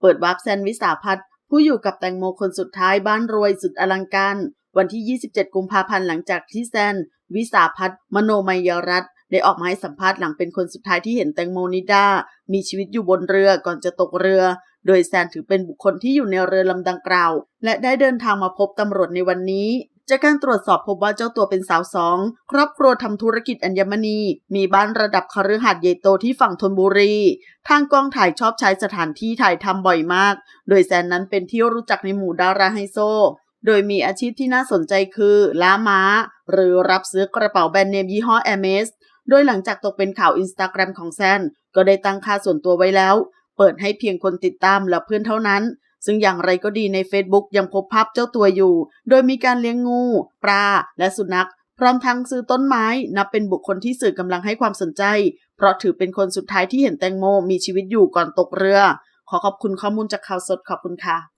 เปิดวาร์ปแซนวิสาพัฒน์ผู้อยู่กับแตงโมคนสุดท้ายบ้านรวยสุดอลังการ วันที่ 27 กุมภาพันธ์หลังจากที่แซน วิสาพัฒน์มโนมยรัตน์ได้ออกมาให้สัมภาษณ์หลังเป็นคนสุดท้ายที่เห็นแตงโมนิดา มีชีวิตอยู่บนเรือก่อนจะตกเรือ โดยแซนถือเป็นบุคคลที่อยู่ในเรือลำดังกล่าว และได้เดินทางมาพบตำรวจในวันนี้ จากการตรวจสอบพบว่าเจ้าตัวเป็นสาวสองครอบครัวทำธุรกิจอัญมณี มีบ้านระดับคฤหาสน์ใหญ่โตที่ฝั่งธนบุรี ทางกองถ่ายชอบใช้สถานที่ถ่ายทำบ่อยมาก โดยแซนนั้นเป็นที่รู้จักในหมู่ดาราไฮโซ โดยมีอาชีพที่น่าสนใจคือล้าม้า หรือรับซื้อกระเป๋าแบรนด์เนมยี่ห้อ a อ r m e s โดยหลังจากตกเป็นข่าวอินสตาแกรมของแซนก็ได้ตั้งค่าส่วนตัวไว้แล้ว เปิดให้เพียงคนติดตามและเพื่อนเท่านั้น ซึ่งอย่างไรก็ดีใน Facebook ยังพบภาพเจ้าตัวอยู่ โดยมีการเลี้ยงงู ปลา และสุนัข พร้อมทั้งซื้อต้นไม้ นับเป็นบุคคลที่สื่อกำลังให้ความสนใจ เพราะถือเป็นคนสุดท้ายที่เห็นแตงโมมีชีวิตอยู่ก่อนตกเรือ ขอขอบคุณข้อมูลจากข่าวสดขอบคุณค่ะ